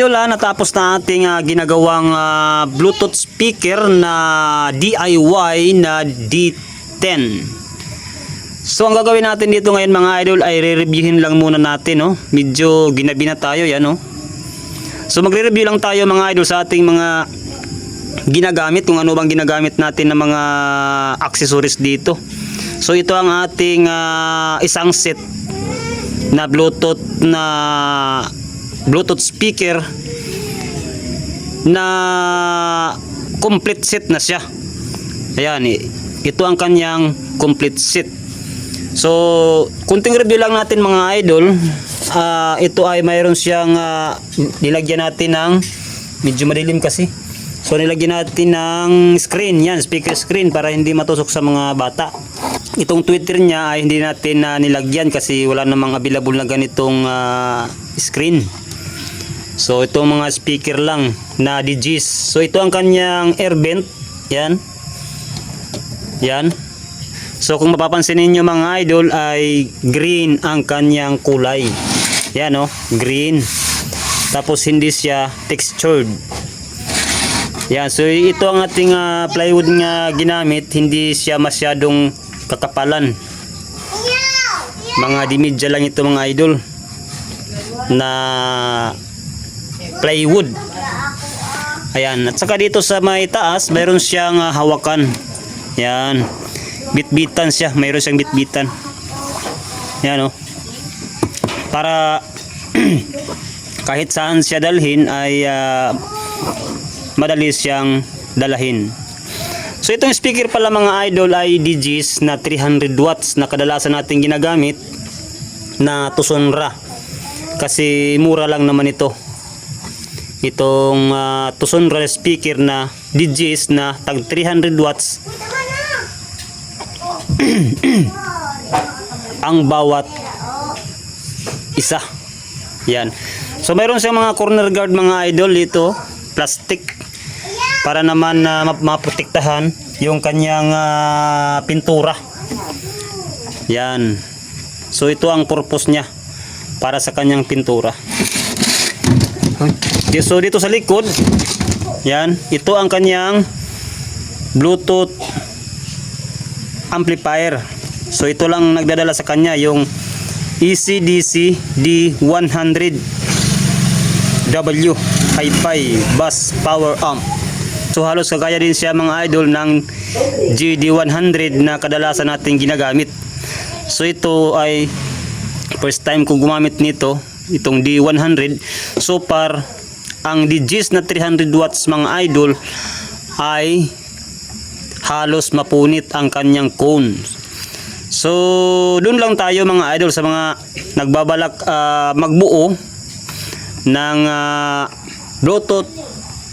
idol natapos na ating ah, ginagawang ah, Bluetooth speaker na DIY na D10. So ang gagawin natin dito ngayon mga idol ay re-reviewin lang muna natin no. Medyo ginabi na tayo yan no. So magre-review lang tayo mga idol sa ating mga ginagamit kung ano bang ginagamit natin ng mga accessories dito. So ito ang ating ah, isang set na Bluetooth na Bluetooth speaker na complete set na siya. Ayan, ito ang kanyang complete set. So, kunting review lang natin mga idol. Ah, ito ay mayroon siyang ah, nilagyan natin ng medyo madilim kasi. So, nilagyan natin ng screen, yan, speaker screen para hindi matusok sa mga bata. Itong Twitter niya ay hindi natin na nilagyan kasi wala namang available na ganitong ah, screen. So itong mga speaker lang na DJs. So ito ang kanyang air vent. Yan. Yan. So kung mapapansin ninyo mga idol ay green ang kanyang kulay. Yan oh, green. Tapos hindi siya textured. Yan, so ito ang ating ah, plywood nga ginamit, hindi siya masyadong kakapalan. Mga dimidya lang ito mga idol na plywood. Ayan, at saka dito sa may taas, mayroon siyang ah, hawakan. Yan. Bitbitan siya, mayroon siyang bitbitan. Yan oh. Para kahit saan siya dalhin ay ah, madali siyang dalahin. So itong speaker pala mga idol ay DJs na 300 watts na kadalasan natin ginagamit na Tusonra. Kasi mura lang naman ito. Itong uh, Tusonra speaker na DJs na tag 300 watts ang bawat isa. Yan. So mayroon siyang mga corner guard mga idol dito, plastic para naman na map- maprotektahan yung kanyang ah, pintura. Yan. So ito ang purpose niya para sa kanyang pintura. So dito sa likod, yan, ito ang kanyang Bluetooth amplifier. So ito lang nagdadala sa kanya yung ECDC D100 W Hi-Fi Bus Power Amp. So halos kagaya din siya mga idol ng GD100 na kadalasan nating ginagamit. So ito ay first time kong gumamit nito, itong D100. So far, ang DJs na 300 watts mga idol ay halos mapunit ang kanyang cone. So, doon lang tayo mga idol sa mga nagbabalak ah, magbuo ng ah, Bluetooth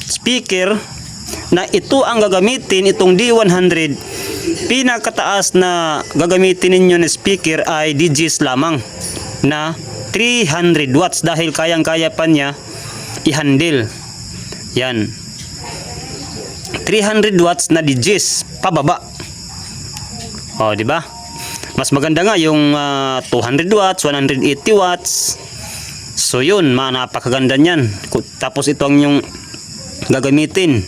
speaker na ito ang gagamitin itong D100 pinakataas na gagamitin ninyo na speaker ay DJs lamang na 300 watts dahil kayang-kaya pa niya i-handle. Yan. 300 watts na DJs pababa. Oh di ba? Mas maganda nga yung ah, 200 watts 180 watts. So yun ma napakaganda niyan. Tapos ito ang yung gagamitin.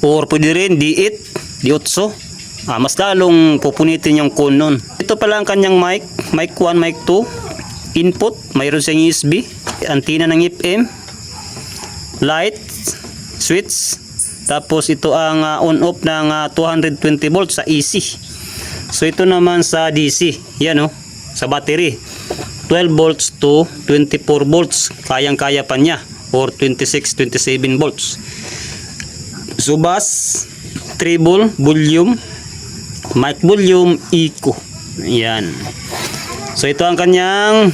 Or pwede rin D8 D8 ah, mas lalong pupunitin yung cone nun. Ito pala ang kanyang mic. Mic 1 mic 2 input mayroon siyang USB antenna ng FM light switch tapos ito ang ah, on off ng ah, 220 volts sa AC so ito naman sa DC yan oh sa battery. 12 volts to 24 volts. Kayang kaya pa niya. Or 26 27 volts. So bass treble volume mic volume echo. Yan so ito ang kanyang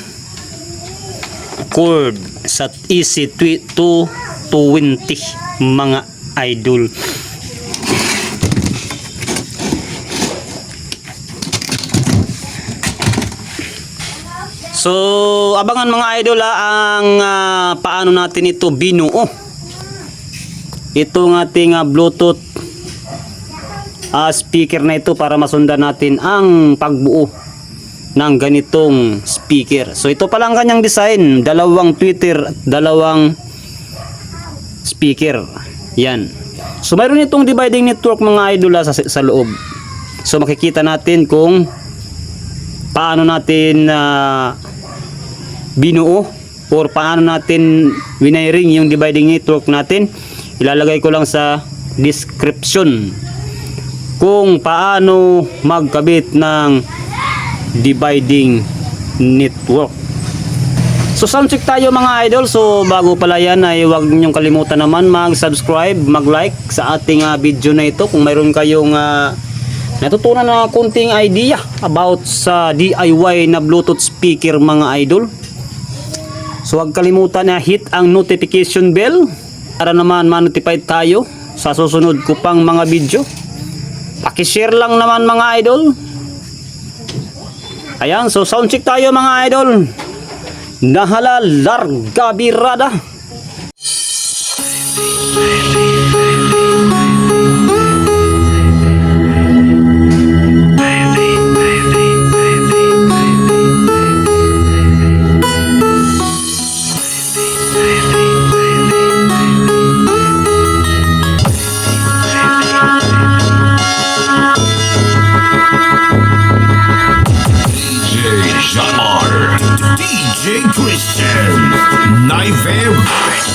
cord sa EC 220 mga idol. So, abangan mga idol ha, ang ah, paano natin ito binuo. Ito ng ating ah, Bluetooth ah, speaker na ito para masundan natin ang pagbuo ng ganitong speaker. So ito pala ang kanyang design, dalawang tweeter, dalawang speaker. Yan. So mayroon itong dividing network mga idol ah, sa, sa loob. So makikita natin kung paano natin ah, binuo or paano natin winiring yung dividing network natin. Ilalagay ko lang sa description kung paano magkabit ng dividing network. So sound tayo mga idol. So bago pala yan ay huwag niyong kalimutan naman mag-subscribe, mag-like sa ating ah, video na ito kung mayroon kayong ah, natutunan na kunting idea about sa DIY na Bluetooth speaker mga idol. So huwag kalimutan na hit ang notification bell para naman ma-notify tayo sa susunod ko pang mga video. Pakishare lang naman mga idol. Ayan, so sound check tayo mga idol. Nahala larga birada. DJs are DJ Christian Naive